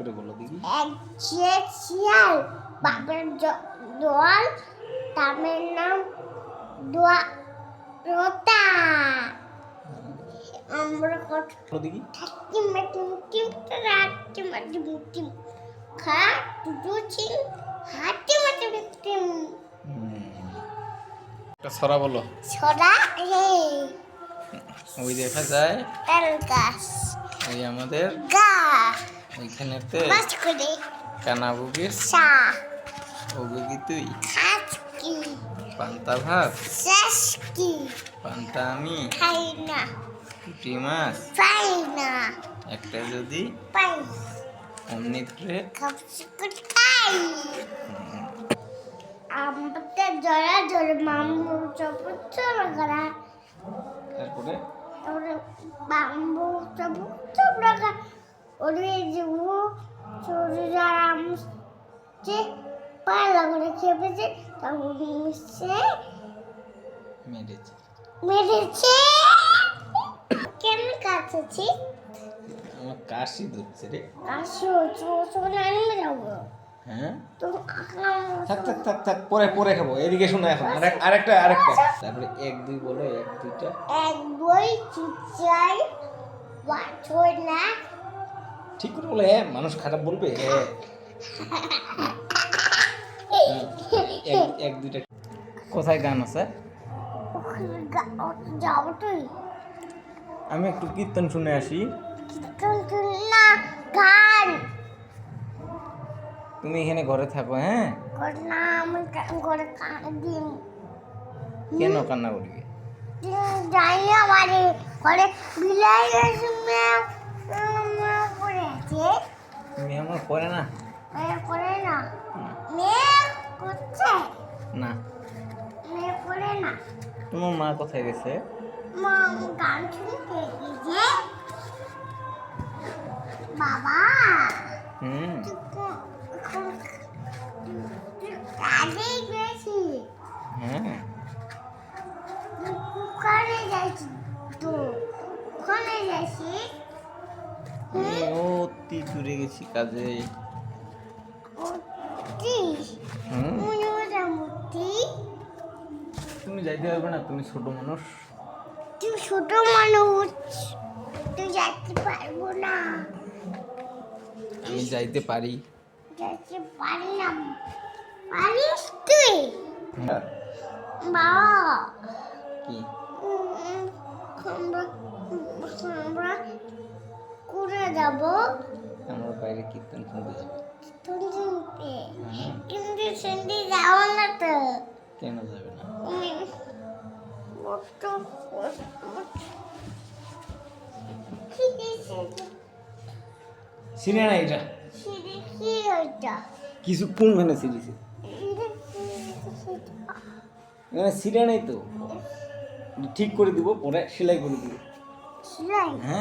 করে বলো দেখি। এক যে শিয়াল বাবার দল তামের নাম দোয়া রোতা। আমরা কত বলো দেখি। থাকি মাটি মুটি রাতি মাটি মুটি। খা দুদু চিন হাতি মাটি হুম। একটা ছড়া বলো। ছড়া? রে ওই দেখা যায়। তাল গাছ। ওই আমাদের গা। ওইখানেতে কানাবুগির সা ওগুগি তুই? কি? পান্তা ভাত? পান্তা আমি? খাই না। পুঁটি মাছ? পাই না। একটা যদি পাই। খাপসি করে খাই। আমাদের জয়া জলে মামু চপুর চলে করা তারপরে? তারপরে বাম্বু চপুর চপ রাখা ওরে জীবু চুরি যারা যে পালা করে খেপেছে তখন মিশে মেরেছে। মেরেছে কেন কাছেছি আমার কাশি ধরছে রে। আসো চোখে আনবে যাব। হ্যাঁ? তো থাক থাক থাক থাক পরে পরে খাব। এদিকে শোনো এখন। আরেক আরেকটা আরেকটা তারপরে এক দুই বলো এক দুইটা। এক বই চুচাই বাছর না ঠিক করে বলে হ্যাঁ মানুষ খারাপ বলবে হ্যাঁ। এক এক দুইটা। কোথায় গান আছে? আমি একটু কীর্তন শুনে আসি। না গান। তুমি এখানে ঘরে থাকো হ্যাঁ? না আমি দিন কেন কান্না করবি যাই না বাড়ি ঘরে বিলাই গেছে ম্যাও ম্যাও করে আছে তুমি আমার করে না? করে না। মেয়ে করছে না। মেয়ে করে না। তোমার মা কোথায় গেছে? মা গান শুনতে গেছে। বাবা। হুম। কাজে গেছি। হ্যাঁ। যাইছি তো। ওখানে যাইছি। আমি অতি দূরে গেছি কাজে। তুমি যাইতে পারবে না তুমি ছোট মানুষ। তুই ছোট মানুষ তুই যাইতে পারব না। আমি যাইতে পারি। যাইতে পারি না পারিস তুই? হ্যাঁ। বাবা। কি? যাব। আমরা বাইরে কীর্তন শুনতে যাব। তুমি শুনতে? হ্যাঁ। কিন্তু শুনতে যাও না তো। কেন যাবে না? সিনে না এটা? কিছু কোন মানে সিরিজে এটা এখানে সিরে নেই তো। ঠিক করে দিব পরে সেলাই করে দিব। সেলাই? হ্যাঁ।